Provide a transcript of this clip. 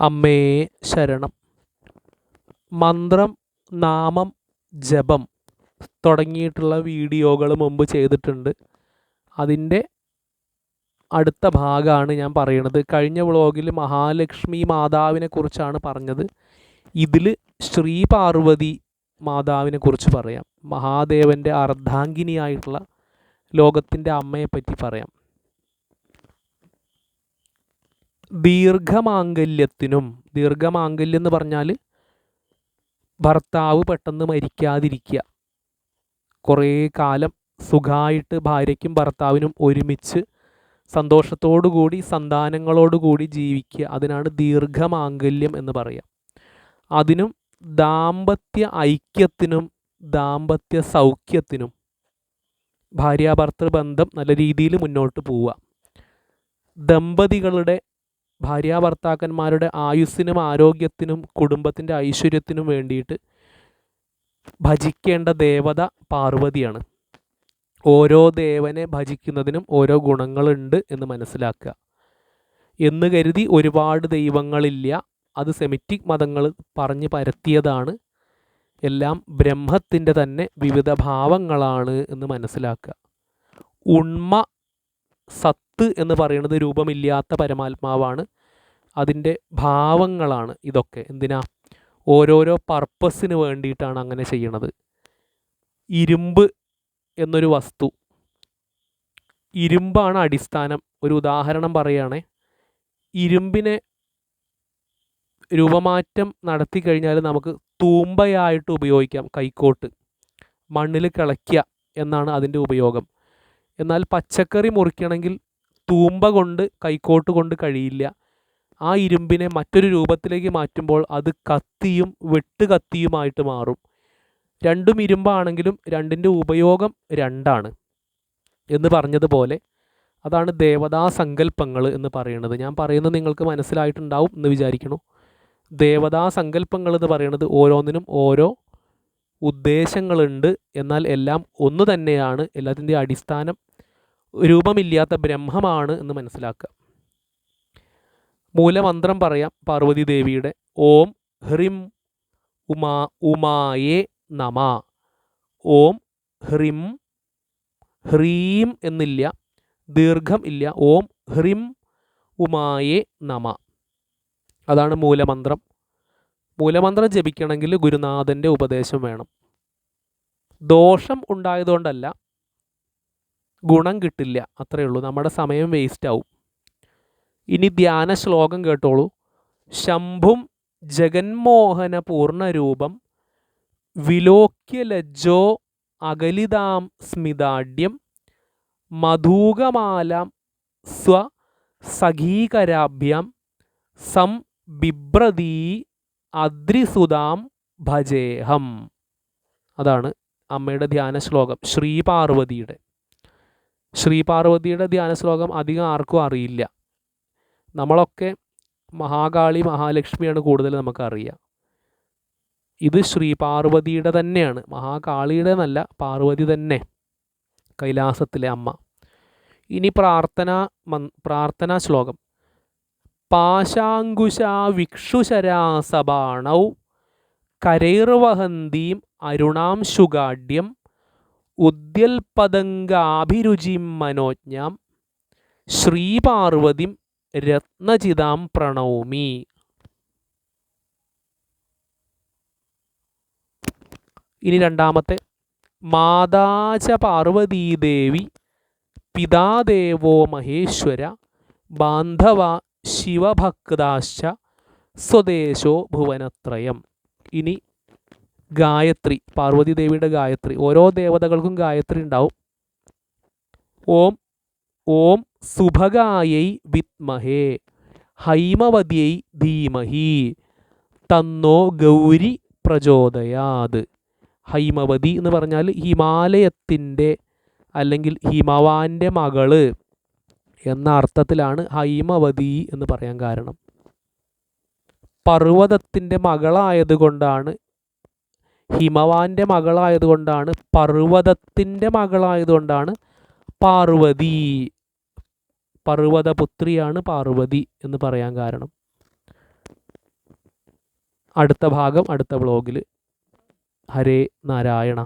അമ്മേ ശരണം. മന്ത്രം നാമം ജപം തുടങ്ങിയിട്ടുള്ള വീഡിയോകൾ മുമ്പ് ചെയ്തിട്ടുണ്ട്. അതിന്റെ അടുത്ത ഭാഗമാണ് ഞാൻ പറയണത്. കഴിഞ്ഞ വ്ളോഗിൽ മഹാലക്ഷ്മി മാതാവിനെ കുറിച്ചാണ് പറഞ്ഞത്. ഇതിൽ ശ്രീ പാർവതി മാതാവിനെ കുറിച്ച് പറയാം. മഹാദേവന്റെ അർദ്ധാംഗിനിയായിട്ടുള്ള ലോകത്തിന്റെ അമ്മയെ പറ്റി പറയാം. ദീർഘമാംഗല്യത്തിനും ദീർഘമാംഗല്യം എന്ന് പറഞ്ഞാൽ ഭർത്താവ് പെട്ടെന്ന് മരിക്കാതിരിക്കുക. കുറേ കാലം സുഖമായിട്ട് ഭാര്യയ്ക്കും ഭർത്താവിനും ഒരുമിച്ച് സന്തോഷത്തോടുകൂടി സന്താനങ്ങളോടുകൂടി ജീവിക്കുക. അതിനാണ് ദീർഘമാംഗല്യം എന്ന് പറയുക അതിനും ദാമ്പത്യ ഐക്യത്തിനും ദാമ്പത്യ സൗഖ്യത്തിനും ഭാര്യാഭർത്തൃ ബന്ധം നല്ല രീതിയിൽ മുന്നോട്ട് പോവുക. ദമ്പതികളുടെ ഭാര്യാഭർത്താക്കന്മാരുടെ ആയുസ്സിനും ആരോഗ്യത്തിനും കുടുംബത്തിന്റെ ഐശ്വര്യത്തിനും വേണ്ടിയിട്ട് ഭജിക്കേണ്ട ദേവത പാർവതിയാണ്. ഓരോ ദേവനെ ഭജിക്കുന്നതിനും ഓരോ ഗുണങ്ങളുണ്ട് എന്ന് മനസ്സിലാക്കുക. എന്ന് കരുതി ഒരുപാട് ദൈവങ്ങളില്ല. അത് സെമിറ്റിക് മതങ്ങൾ പറഞ്ഞ് പരത്തിയതാണ്. എല്ലാം ബ്രഹ്മത്തിന്റെ തന്നെ വിവിധ ഭാവങ്ങളാണ് എന്ന് മനസ്സിലാക്കുക. ഉണ്മ സത്ത് എന്ന് പറയുന്നത് രൂപമില്ലാത്ത പരമാത്മാവാണ്. അതിന്റെ ഭാവങ്ങളാണ് ഇതൊക്കെ. എന്തിനാ? ഓരോരോ പർപ്പസിന് വേണ്ടിയിട്ടാണ് അങ്ങനെ ചെയ്യണത്. ഇരുമ്പ് എന്നൊരു വസ്തു. ഇരുമ്പാണ് അടിസ്ഥാനം. ഒരു ഉദാഹരണം പറയുകയാണേ. ഇരുമ്പിനെ രൂപമാറ്റം നടത്തി കഴിഞ്ഞാൽ നമുക്ക് തൂമ്പയായിട്ട് ഉപയോഗിക്കാം. കൈക്കോട്ട്. മണ്ണിൽ കിളയ്ക്കുക എന്നാണ് അതിന്റെ ഉപയോഗം. എന്നാൽ പച്ചക്കറി മുറിക്കണമെങ്കിൽ തൂമ്പ കൊണ്ട് കൈക്കോട്ട് കൊണ്ട് കഴിയില്ല. ആ ഇരുമ്പിനെ മറ്റൊരു രൂപത്തിലേക്ക് മാറ്റുമ്പോൾ അത് കത്തിയും വെട്ട് കത്തിയുമായിട്ട് മാറും. രണ്ടും ഇരുമ്പാണെങ്കിലും രണ്ടിന്റെ ഉപയോഗം രണ്ടാണ് എന്ന് പറഞ്ഞതുപോലെ അതാണ് ദേവതാ സങ്കല്പങ്ങൾ എന്ന് പറയുന്നത്. ഞാൻ പറയുന്നത് നിങ്ങൾക്ക് മനസ്സിലായിട്ടുണ്ടാവും എന്ന് വിചാരിക്കുന്നു. ദേവതാ സങ്കല്പങ്ങൾ എന്ന് പറയുന്നത് ഓരോന്നിനും ഓരോ ഉദ്ദേശങ്ങളുണ്ട്. എന്നാൽ എല്ലാം ഒന്ന് തന്നെയാണ്. എല്ലാത്തിന്റെ അടിസ്ഥാനം രൂപമില്ലാത്ത ബ്രഹ്മമാണ് എന്ന് മനസ്സിലാക്കുക. മൂലമന്ത്രം പറയാം പാർവതി ദേവിയുടെ ഓം ഹ്രിം ഉമാ ഉമായേ നമ. ഓം ഹ്രിം ഹ്രീം എന്നില്ല ദീർഘം ഇല്ല. ഓം ഹ്രിം ഉമായേ നമ. അതാണ് മൂലമന്ത്രം. മൂലമന്ത്രം ജപിക്കണമെങ്കിൽ ഗുരുനാഥന്റെ ഉപദേശം വേണം. ദോഷം ഉണ്ടായതുകൊണ്ടല്ല ഗുണം കിട്ടില്ല. അത്രയേ ഉള്ളൂ. നമ്മുടെ സമയം വേസ്റ്റ് ആവും. ഇനി ധ്യാന ശ്ലോകം കേട്ടോളൂ. ശംഭും ജഗന്മോഹന പൂർണരൂപം വിലോക്യ ലജ്ജോ അകലിതാം സ്മിതാഢ്യം മധൂകമാലാം സ്വ സഖീകരാഭ്യാം സം ബിഭ്രതീ അദ്രിസുതാം ഭജേഹം. അതാണ് അമ്മയുടെ ധ്യാന ശ്ലോകം. ശ്രീ പാർവതിയുടെ ശ്രീ പാർവതിയുടെ ധ്യാന ശ്ലോകം അധികം ആർക്കും അറിയില്ല. നമ്മളൊക്കെ മഹാകാളി മഹാലക്ഷ്മിയാണ് കൂടുതൽ നമുക്കറിയുക. ഇത് ശ്രീ പാർവതിയുടെ തന്നെയാണ്. മഹാകാളിയുടെ എന്നല്ല പാർവതി തന്നെ. കൈലാസത്തിലെ അമ്മ. ഇനി പ്രാർത്ഥന പ്രാർത്ഥനാ ശ്ലോകം. പാശാങ്കുശാ വിക്ഷുശരാസബാണൗ കരൈർവഹന്തീം അരുണാംശുഗാഢ്യം ഉദ്യൽപതംഗാഭിരുചിം മനോജ്ഞാം ശ്രീപാർവതിം രത്നചിതാം പ്രണൗമി. ഇനി രണ്ടാമത്തെ. മാതാച പാർവതീദേവി പിതാദേവോ മഹേശ്വര ബാന്ധവ ശിവഭക്താശ്ച സ്വദേശോ ഭുവനത്രയം. ഇനി ഗായത്രി പാർവതി ദേവിയുടെ ഗായത്രി. ഓരോ ദേവതകൾക്കും ഗായത്രി ഉണ്ടാവും. ഓം ഓം സുഭഗായൈ വിത്മഹേ ഹൈമവതിയൈ ധീമഹി തന്നോ ഗൗരി പ്രചോദയാത്. ഹൈമവതി എന്ന് പറഞ്ഞാൽ ഹിമാലയത്തിന്റെ അല്ലെങ്കിൽ ഹിമവാന്റെ മകൾ എന്ന അർത്ഥത്തിലാണ് ഹൈമവതി എന്ന് പറയാൻ കാരണം. പർവതത്തിന്റെ മകളായതുകൊണ്ടാണ് ഹിമവാന്റെ മകളായതുകൊണ്ടാണ് പർവതത്തിന്റെ മകളായതുകൊണ്ടാണ് പാർവതി പർവതപുത്രിയാണ് പാർവതി എന്ന് പറയാൻ കാരണം. അടുത്ത ഭാഗം അടുത്ത ബ്ലോഗിൽ ഹരേ നാരായണ.